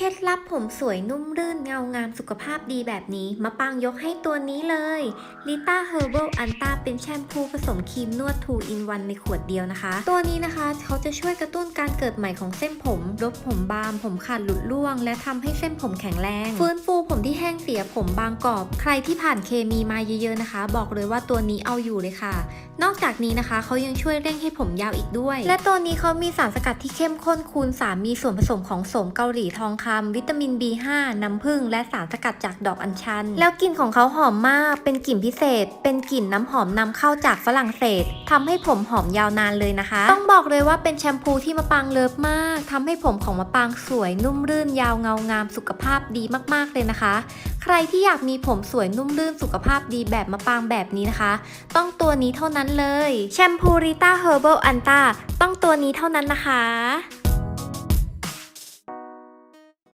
เคล็ดลับผมสวยนุ่มรื่นเงางามสุขภาพดีแบบนี้ มาปังยกให้ตัวนี้เลยลิต้าเฮอร์เบิลอันตาเป็นแชมพูผสมครีมนวด2 in 1ในขวดเดียวนะคะ ตัวนี้นะคะเขาจะช่วยกระตุ้นการเกิดใหม่ของเส้นผม ลดผมบางผมขาดหลุดร่วง และทำให้เส้นผมแข็งแรง ฟื้นฟู ผมที่แห้งเสียผมบางกรอบ ใครที่ผ่านเคมีมาเยอะๆนะคะ บอกเลยว่าตัวนี้เอาอยู่เลยค่ะ นอกจากนี้นะคะเขายังช่วยเร่งให้ผมยาวอีกด้วย และตัวนี้เขามีสารสกัดที่เข้มข้นคูณ 3 มีส่วนผสมของโสมเกาหลีทองคำวิตามิน B5 น้ำผึ้งและสารสกัดจากดอกอัญชัน แล้วกลิ่นของเขาหอมมาก เป็นกลิ่นพิเศษ เป็นกลิ่นน้ำหอมนำเข้าจากฝรั่งเศส ทำให้ผมหอมยาวนานเลยนะคะ ต้องบอกเลยว่าเป็นแชมพูที่มะปางเลิฟมากทำให้ผมของมะปางสวยนุ่มรื่นยาวเงางามสุขภาพดีมากๆเลยนะคะ ใครที่อยากมีผมสวยนุ่มลื่นสุขภาพดีแบบมะปางแบบนี้นะคะ ต้องตัวนี้เท่านั้นเลย แชมพูริต้าเฮอร์เบิลอันตาต้องตัวนี้เท่านั้นนะคะ